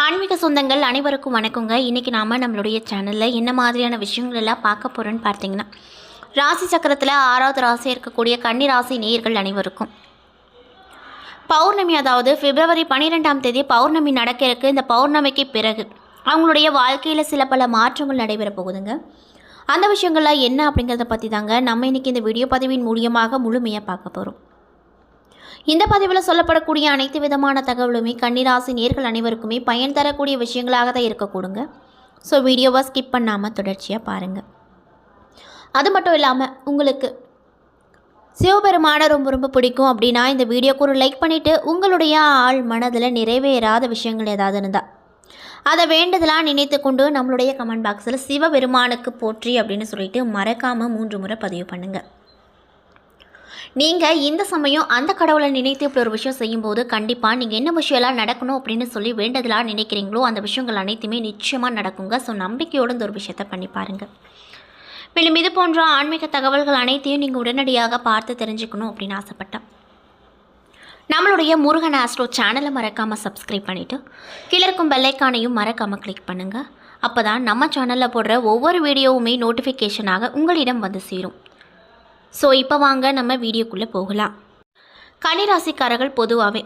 ஆன்மீக சொந்தங்கள் அனைவருக்கும் வணக்கங்க. இன்றைக்கி நாம் நம்மளுடைய சேனலில் என்ன மாதிரியான விஷயங்கள் எல்லாம் பார்க்க போகிறோன்னு பார்த்தீங்கன்னா ராசி சக்கரத்தில் ஆறாவது ராசி இருக்கக்கூடிய கன்னி ராசி நேயர்கள் அனைவருக்கும். பௌர்ணமி அதாவது பிப்ரவரி பன்னிரெண்டாம் தேதி பௌர்ணமி நடக்க இருக்கு இந்த பௌர்ணமிக்கு பிறகு அவங்களுடைய வாழ்க்கையில் சில பல மாற்றங்கள் நடைபெற போகுதுங்க. அந்த விஷயங்கள்லாம் என்ன அப்படிங்கிறத பற்றி தாங்க நம்ம இன்றைக்கி இந்த வீடியோ பதிவின் மூலியமாக முழுமையாக பார்க்க போகிறோம் இந்த பதிவில் சொல்லப்படக்கூடிய அனைத்து விதமான தகவலுமே கன்னிராசி நேர்கள் அனைவருக்குமே பயன் தரக்கூடிய விஷயங்களாக தான் இருக்கக்கூடுங்க ஸோ வீடியோவை ஸ்கிப் பண்ணாமல் தொடர்ச்சியாக பாருங்கள் அது மட்டும் இல்லாமல் உங்களுக்கு சிவபெருமான ரொம்ப ரொம்ப பிடிக்கும் அப்படின்னா இந்த வீடியோக்கு ஒரு லைக் பண்ணிவிட்டு உங்களுடைய ஆள் மனதில் நிறைவேறாத விஷயங்கள் ஏதாவது இருந்தால் அதை வேண்டுதலாக நினைத்து கொண்டு நம்மளுடைய கமெண்ட் பாக்ஸில் சிவபெருமானுக்கு போற்றி அப்படின்னு சொல்லிட்டு மறக்காமல் மூன்று முறை பதிவு பண்ணுங்கள் நீங்கள் இந்த சமயம் அந்த கடவுளை நினைத்து இப்படி ஒரு விஷயம் செய்யும்போது கண்டிப்பாக நீங்கள் என்ன விஷயம்லாம் நடக்கணும் அப்படின்னு சொல்லி வேண்டதெல்லாம் நினைக்கிறீங்களோ அந்த விஷயங்கள் அனைத்துமே நிச்சயமாக நடக்குங்க. ஸோ நம்பிக்கையோடு இந்த ஒரு விஷயத்தை பண்ணி பாருங்கள் மேலும் இது போன்ற ஆன்மீக தகவல்கள் அனைத்தையும் நீங்கள் உடனடியாக பார்த்து தெரிஞ்சுக்கணும் அப்படின்னு ஆசைப்பட்டேன். நம்மளுடைய முருகன் ஆஸ்ட்ரோ சேனலை மறக்காமல் சப்ஸ்கிரைப் பண்ணிவிட்டு கீழே இருக்கும் பெல்லைக்கானையும் மறக்காமல் கிளிக் பண்ணுங்கள் அப்போ தான் நம்ம சேனலில் போடுற ஒவ்வொரு வீடியோவுமே நோட்டிஃபிகேஷனாக உங்களிடம் வந்து சேரும். ஸோ இப்போ வாங்க நம்ம வீடியோக்குள்ளே போகலாம். கன்னிராசிக்காரர்கள் பொதுவாகவே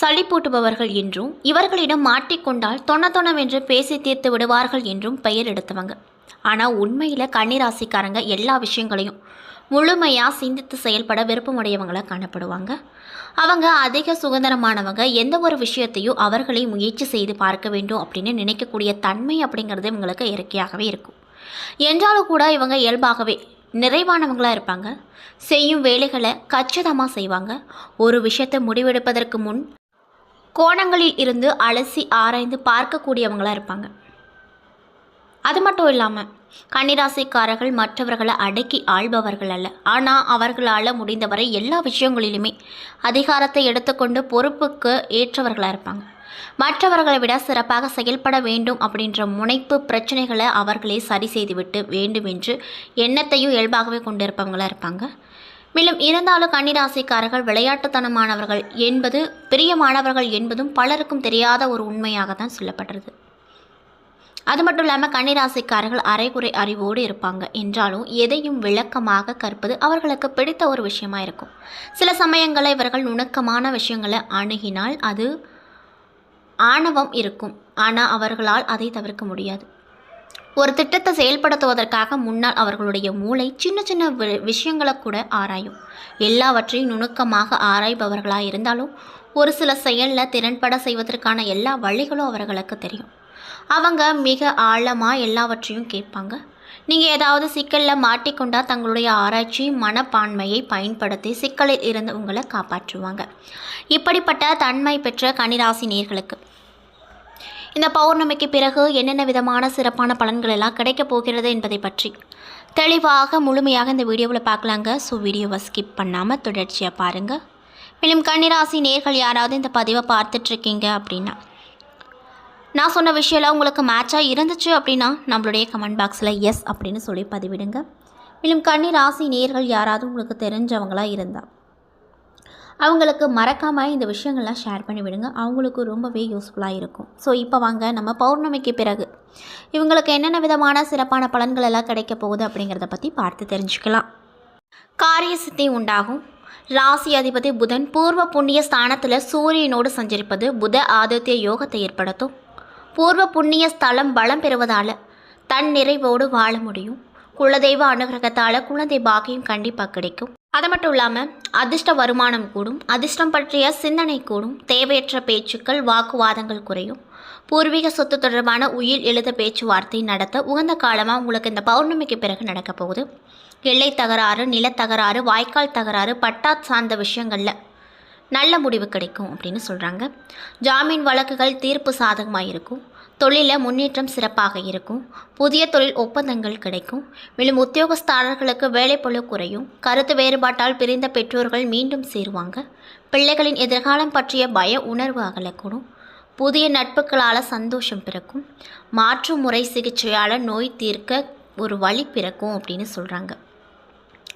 சளி போட்டுபவர்கள் என்றும் இவர்களிடம் மாட்டிக்கொண்டால் தொண தொணவென்று பேசி தீர்த்து விடுவார்கள் என்றும் பெயர் எடுத்தவங்க. ஆனால் உண்மையில் கன்னிராசிக்காரங்க எல்லா விஷயங்களையும் முழுமையாக சிந்தித்து செயல்பட விருப்பமுடையவங்களாக காணப்படுவாங்க. அவங்க அதிக சுதந்திரமானவங்க எந்த ஒரு விஷயத்தையும் அவர்களை முயற்சி செய்து பார்க்க வேண்டும் அப்படின்னு நினைக்கக்கூடிய தன்மை அப்படிங்கிறது இவங்களுக்கு இயற்கையாகவே இருக்கும். என்றாலும் கூட இவங்க இயல்பாகவே நிறைவானவங்களாக இருப்பாங்க. செய்யும் வேலைகளை கச்சிதமாக செய்வாங்க. ஒரு விஷயத்தை முடிவெடுப்பதற்கு முன் கோணங்களில் இருந்து அலசி ஆராய்ந்து பார்க்கக்கூடியவங்களாக இருப்பாங்க. அது மட்டும் இல்லாமல் கன்னிராசிக்காரர்கள் மற்றவர்களை அடக்கி ஆள்பவர்கள் அல்ல. ஆனால் அவர்களால் முடிந்தவரை எல்லா விஷயங்களிலுமே அதிகாரத்தை எடுத்துக்கொண்டு பொறுப்புக்கு ஏற்றவர்களாக இருப்பாங்க. மற்றவர்களை விட சிறப்பாக செயல்பட வேண்டும் அப்படின்ற முனைப்பு பிரச்சனைகளை அவர்களே சரி செய்துவிட்டு வேண்டும் என்று எண்ணத்தையும் இயல்பாகவே கொண்டிருப்பவங்களாக இருப்பாங்க. மேலும் இருந்தாலும் கன்னிராசிக்காரர்கள் விளையாட்டுத்தனமானவர்கள் என்பது பிரியமானவர்கள் என்பதும் பலருக்கும் தெரியாத ஒரு உண்மையாக தான் சொல்லப்படுறது அது மட்டும் இல்லாமல் கன்னிராசிக்காரர்கள் அரைகுறை அறிவோடு இருப்பாங்க. என்றாலும் எதையும் விளக்கமாக கற்பது அவர்களுக்கு பிடித்த ஒரு விஷயமா இருக்கும். சில சமயங்களில் இவர்கள் நுணுக்கமான விஷயங்களை அணுகினால் அது ஆணவம் இருக்கும். ஆனால் அவர்களால் அதை தவிர்க்க முடியாது. ஒரு திட்டத்தை செயல்படுத்துவதற்காக முன்னால் அவர்களுடைய மூளை சின்ன சின்ன வி- விஷயங்களை கூட ஆராயும். எல்லாவற்றையும் நுணுக்கமாக ஆராய்பவர்களாக இருந்தாலும் ஒரு சில செயலில் திறன்பட செய்வதற்கான எல்லா வழிகளும் அவர்களுக்கு தெரியும். அவங்க மிக ஆழமாக எல்லாவற்றையும் கேட்பாங்க. நீங்கள் ஏதாவது சிக்கலில் மாட்டிக்கொண்டால் தங்களுடைய ஆராய்ச்சி மனப்பான்மையை பயன்படுத்தி சிக்கலில் இருந்து உங்களை காப்பாற்றுவாங்க. இப்படிப்பட்ட தன்மை பெற்ற கன்னிராசி நேர்களுக்கு இந்த பௌர்ணமிக்கு பிறகு என்னென்ன விதமான சிறப்பான பலன்கள் எல்லாம் கிடைக்கப் போகிறது என்பதை பற்றி தெளிவாக முழுமையாக இந்த வீடியோவில் பார்க்கலாங்க. ஸோ வீடியோவை ஸ்கிப் பண்ணாமல் தொடர்ச்சியாக பாருங்கள் மேலும் கன்னிராசி நேர்கள் யாராவது இந்த பதிவை பார்த்துட்ருக்கீங்க அப்படின்னா நான் சொன்ன விஷயம்லாம் உங்களுக்கு மேட்சாக இருந்துச்சு அப்படின்னா நம்மளுடைய கமெண்ட் பாக்ஸில் எஸ் அப்படின்னு சொல்லி பதிவிடுங்க. மேலும் கன்னிராசி நேர்கள் யாராவது உங்களுக்கு தெரிஞ்சவங்களாக இருந்தால் அவங்களுக்கு மறக்காமல் இந்த விஷயங்கள்லாம் ஷேர் பண்ணி விடுங்க. அவங்களுக்கு ரொம்பவே யூஸ்ஃபுல்லாக இருக்கும். ஸோ இப்போ வாங்க நம்ம பௌர்ணமிக்கு பிறகு. இவங்களுக்கு என்னென்ன விதமான சிறப்பான பலன்கள் எல்லாம் கிடைக்க போகுது அப்படிங்கிறத பற்றி பார்த்து தெரிஞ்சுக்கலாம். காரிய சித்தி உண்டாகும். ராசி அதிபதி புதன் பூர்வ புண்ணிய ஸ்தானத்தில் சூரியனோடு சஞ்சரிப்பது புத ஆதித்ய யோகத்தை ஏற்படுத்தும். பூர்வ புண்ணிய ஸ்தலம் பலம் பெறுவதால் தன் நிறைவோடு வாழ முடியும். குலதெய்வ அனுகிரகத்தால் குழந்தை பாக்கியம் கண்டிப்பாக கிடைக்கும். அது மட்டும் இல்லாமல் அதிர்ஷ்ட வருமானம் கூடும். அதிர்ஷ்டம் பற்றிய சிந்தனை கூடும். தேவையற்ற பேச்சுக்கள் வாக்குவாதங்கள் குறையும். பூர்வீக சொத்து தொடர்பான உயிர் எழுத பேச்சுவார்த்தை நடத்த உகந்த காலமாக உங்களுக்கு இந்த பௌர்ணமிக்கு பிறகு நடக்க போகுது. எல்லை தகராறு நிலத்தகராறு வாய்க்கால் தகராறு பட்டா சார்ந்த விஷயங்களில் நல்ல முடிவு கிடைக்கும் அப்படின்னு சொல்கிறாங்க ஜாமீன் வழக்குகள் தீர்ப்பு சாதகமாக இருக்கும் தொழிலில் முன்னேற்றம் சிறப்பாக இருக்கும். புதிய தொழில் ஒப்பந்தங்கள் கிடைக்கும். மேலும் உத்தியோகஸ்தாரர்களுக்கு வேலைப்பளு குறையும். கருத்து வேறுபாட்டால் பிரிந்த பெற்றோர்கள் மீண்டும் சேருவாங்க. பிள்ளைகளின் எதிர்காலம் பற்றிய பய உணர்வு அகலக்கூடும். புதிய நட்புகளால் சந்தோஷம் பிறக்கும். மாற்று முறை சிகிச்சையால் நோய் தீர்க்க ஒரு வழி பிறக்கும் அப்படின்னு சொல்கிறாங்க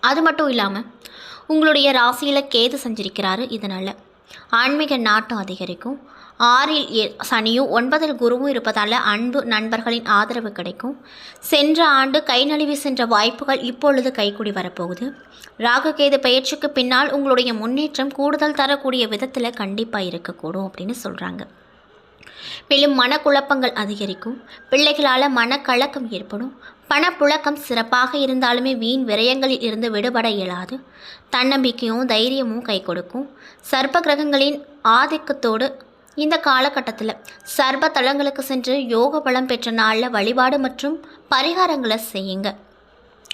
அது மட்டும் இல்லாமல் உங்களுடைய ராசியில் கேது செஞ்சிருக்கிறாரு இதனால் ஆன்மீக நாட்டம் அதிகரிக்கும். ஆறில் சனியும் ஒன்பதில் குருவும் இருப்பதால் அன்பு நண்பர்களின் ஆதரவு கிடைக்கும். சென்ற ஆண்டு கை நழுவி சென்ற வாய்ப்புகள் இப்பொழுது கைகூடி வரப்போகுது. ராகுகேது பயிற்சிக்கு பின்னால் உங்களுடைய முன்னேற்றம் கூடுதல் தரக்கூடிய விதத்தில் கண்டிப்பாக இருக்கக்கூடும் அப்படின்னு சொல்கிறாங்க மேலும் மனக்குழப்பங்கள் அதிகரிக்கும். பிள்ளைகளால் மனக்கலக்கம் ஏற்படும். பணப்புழக்கம் சிறப்பாக இருந்தாலுமே வீண் விரயங்களில் இருந்து விடுபட இயலாது. தன்னம்பிக்கையும் தைரியமும் கை கொடுக்கும் சர்ப்ப கிரகங்களின் ஆதிக்கத்தோடு இந்த காலகட்டத்தில் சர்வ தலங்களுக்கு சென்று யோக பலம் பெற்ற நாளில் வழிபாடு மற்றும் பரிகாரங்களை செய்யுங்க.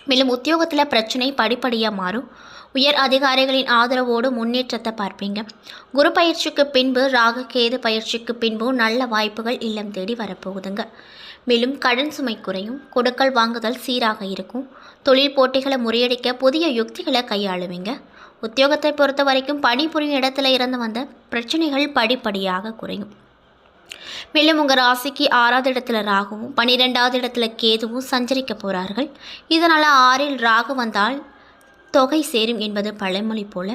மேலும் உத்தியோகத்தில் பிரச்சனை படிப்படியாக மாறும். உயர் அதிகாரிகளின் ஆதரவோடு முன்னேற்றத்தை பார்ப்பீங்க. குரு பயிற்சிக்கு பின்பு ராக கேது பயிற்சிக்கு பின்பும் நல்ல வாய்ப்புகள் இல்லம் தேடி வரப்போகுதுங்க. மேலும் கடன் சுமை குறையும். கொடுக்கல் வாங்குதல் சீராக இருக்கும். தொழில் போட்டிகளை முறியடிக்க புதிய யுக்திகளை கையாளுவீங்க. உத்தியோகத்தை பொறுத்த வரைக்கும் பணிபுரியும் இடத்துல இருந்து வந்த பிரச்சனைகள் படிப்படியாக குறையும். மேலும் உங்கள் ராசிக்கு ஆறாவது இடத்துல ராகுவும் பன்னிரெண்டாவது இடத்துல கேதுவும் சஞ்சரிக்க போகிறார்கள் இதனால் ஆறில் ராகு வந்தால் தொகை சேரும் என்பது பழமொழி போல.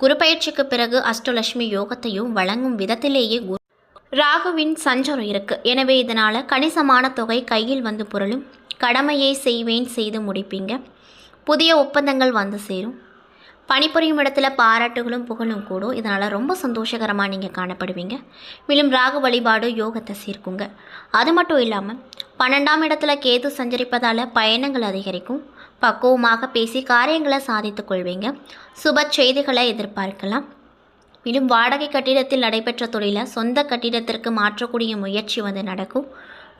குரு பயிற்சிக்கு பிறகு அஷ்டலட்சுமி யோகத்தையும் வழங்கும் விதத்திலேயே குரு. ராகுவின் சஞ்சாரம் இருக்கு. எனவே இதனால் கணிசமான தொகை கையில் வந்து புரளும். கடமையை செய்வேன் செய்து முடிப்பீங்க. புதிய ஒப்பந்தங்கள் வந்து சேரும். பணிபுரியும் இடத்துல பாராட்டுகளும் புகழும் கூடும். இதனால் ரொம்ப சந்தோஷகரமாக நீங்கள் காணப்படுவீங்க. மேலும் ராகு வழிபாடு யோகத்தை சேர்க்குங்க. அது மட்டும் இல்லாமல் பன்னெண்டாம் இடத்துல கேது சஞ்சரிப்பதால் பயணங்கள் அதிகரிக்கும். பக்குவமாக பேசி காரியங்களை சாதித்துக் கொள்வீங்க. சுப செய்திகளை எதிர்பார்க்கலாம். மேலும் வாடகை கட்டிடத்தில் நடைபெற்ற தொழிலை சொந்த கட்டிடத்திற்கு மாற்றக்கூடிய முயற்சி வந்து நடக்கும்.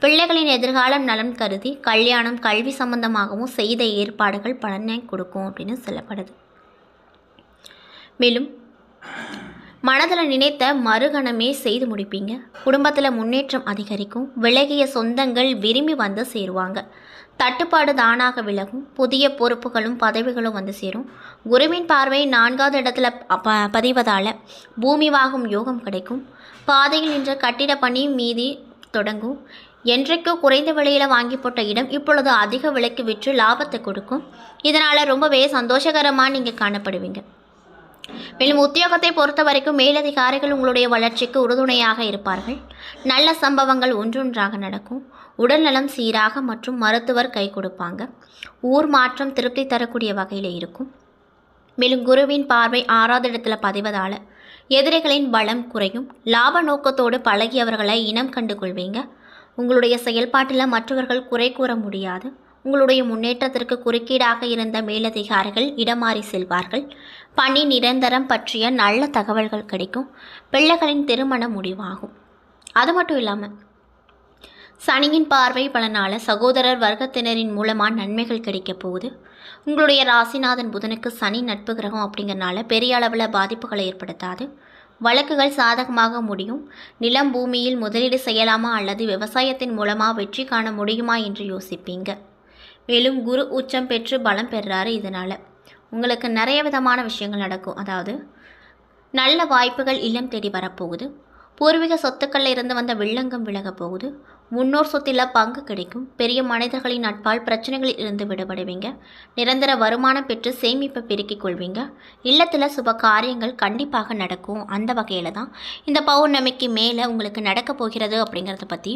பிள்ளைகளின் எதிர்காலம் நலன் கருதி கல்யாணம் கல்வி சம்பந்தமாகவும் செய்த ஏற்பாடுகள் பலனை கொடுக்கும் அப்படின்னு சொல்லப்படுது. மேலும் மனதில் நினைத்த மறுகணமே செய்து முடிப்பீங்க. குடும்பத்தில் முன்னேற்றம் அதிகரிக்கும். விலகிய சொந்தங்கள் விரும்பி வந்து சேருவாங்க. தட்டுப்பாடு தானாக விலகும். புதிய பொறுப்புகளும் பதவிகளும் வந்து சேரும். குருவின் பார்வை நான்காவது இடத்துல ப பதிவதால் பூமி வாகும் யோகம் கிடைக்கும். பாதையில் நின்ற கட்டிட பணி மீதி தொடங்கும். என்றைக்கோ குறைந்த விலையில் வாங்கி போட்ட இடம் இப்பொழுது அதிக விலைக்கு விற்று லாபத்தை கொடுக்கும். இதனால் ரொம்பவே சந்தோஷகரமாக நீங்கள் காணப்படுவீங்க. மேலும் உத்தியோகத்தை பொறுத்த வரைக்கும் மேலதிகாரிகள் உங்களுடைய வளர்ச்சிக்கு உறுதுணையாக இருப்பார்கள். நல்ல சம்பவங்கள் ஒன்றொன்றாக நடக்கும். உடல்நலம் சீராக மற்றும் மருத்துவர் கை கொடுப்பாங்க. ஊர் மாற்றம் திருப்தி தரக்கூடிய வகையில் இருக்கும். மேலும் குருவின் பார்வை ஆறாவது இடத்துல பதிவதால் எதிரிகளின் பலம் குறையும். லாப நோக்கத்தோடு பழகியவர்களை இனம் கண்டு கொள்வீங்க உங்களுடைய செயல்பாட்டில் மற்றவர்கள் குறை கூற முடியாது. உங்களுடைய முன்னேற்றத்திற்கு குறுக்கீடாக இருந்த மேலதிகாரிகள் இடமாறி செல்வார்கள். பணி நிரந்தரம் பற்றிய நல்ல தகவல்கள் கிடைக்கும். பிள்ளைகளின் திருமணம் முடிவாகும். அது மட்டும் இல்லாமல் சனியின் பார்வை பலனால சகோதரர் வர்க்கத்தினரின் மூலமாக நன்மைகள் கிடைக்க போகுது. உங்களுடைய ராசிநாதன் புதனுக்கு சனி நட்பு கிரகம் அப்படிங்கிறனால பெரிய அளவில் பாதிப்புகளை ஏற்படுத்தாது. வழக்குகள் சாதகமாக முடியும். நிலம் பூமியில் முதலீடு செய்யலாமா அல்லது விவசாயத்தின் மூலமாக வெற்றி காண முடியுமா என்று யோசிப்பீங்க. மேலும் குரு உச்சம் பெற்று பலம் பெறுறாரு இதனால். உங்களுக்கு நிறைய விதமான விஷயங்கள் நடக்கும். அதாவது நல்ல வாய்ப்புகள் இல்லம் தேடி வரப்போகுது. பூர்வீக சொத்துக்களில் இருந்து வந்த வில்லங்கம் விலகப் போகுது. முன்னோர் சொத்தில் பங்கு கிடைக்கும். பெரிய மனிதர்களின் நட்பால் பிரச்சனைகளில் இருந்து விடுபடுவீங்க. நிரந்தர வருமானம் பெற்று சேமிப்பை பெருக்கிக் கொள்வீங்க. இல்லத்தில் சுப காரியங்கள் கண்டிப்பாக நடக்கும். அந்த வகையில் தான் இந்த பௌர்ணமிக்கு மேலே உங்களுக்கு நடக்கப் போகிறது அப்படிங்கிறத பற்றி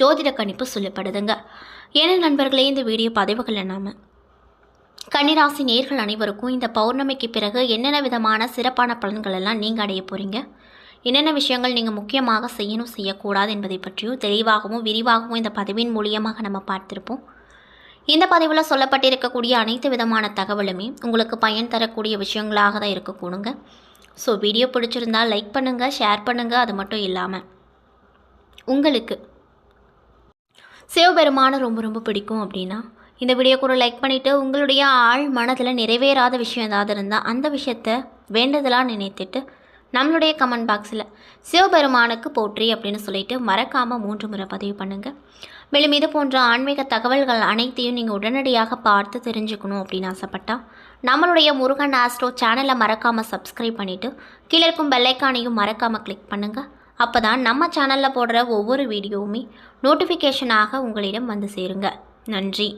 ஜோதிட கணிப்பு சொல்லப்படுதுங்க. ஏன்னா நண்பர்களே இந்த வீடியோ பதிவுகளில் நாம கன்னிராசி நேர்கள் அனைவருக்கும் இந்த பௌர்ணமிக்கு பிறகு என்னென்ன விதமான சிறப்பான பலன்கள் எல்லாம் நீங்கள் அடைய போகிறீங்க என்னென்ன விஷயங்கள் நீங்கள் முக்கியமாக செய்யணும் செய்யக்கூடாது என்பதை பற்றியும் தெளிவாகவும் விரிவாகவும் இந்த பதிவின் மூலியமாக நம்ம பார்த்துருப்போம். இந்த பதிவில் சொல்லப்பட்டிருக்கக்கூடிய அனைத்து விதமான தகவலுமே உங்களுக்கு பயன் தரக்கூடிய விஷயங்களாக தான் இருக்கக்கூடுங்க. ஸோ வீடியோ பிடிச்சிருந்தா லைக் பண்ணுங்கள் ஷேர் பண்ணுங்கள் அது மட்டும் இல்லாமல் உங்களுக்கு சிவபெருமானை ரொம்ப ரொம்ப பிடிக்கும் அப்படின்னா இந்த வீடியோ கூட லைக் பண்ணிவிட்டு உங்களுடைய ஆள் மனதில் நிறைவேறாத விஷயம் ஏதாவது இருந்தால் அந்த விஷயத்த வேண்டுதலாக நினைத்துட்டு நம்மளுடைய கமெண்ட் பாக்ஸில் சிவபெருமானுக்கு போற்றி அப்படின்னு சொல்லிட்டு மறக்காமல் மூன்று முறை பதிவு பண்ணுங்கள் மேலும் இது போன்ற ஆன்மீக தகவல்கள் அனைத்தையும் நீங்கள் உடனடியாக பார்த்து தெரிஞ்சுக்கணும் அப்படின்னு ஆசைப்பட்டா நம்மளுடைய முருகன் ஆஸ்ட்ரோ சேனலை மறக்காமல் சப்ஸ்கிரைப் பண்ணிவிட்டு கீழே இருக்கும் பெல்லைக்கானையும் மறக்காமல் கிளிக் பண்ணுங்கள் அப்போ தான் நம்ம சேனலில் போடுற ஒவ்வொரு வீடியோவுமே நோட்டிஃபிகேஷனாக உங்களிடம் வந்து சேருங்க. நன்றி.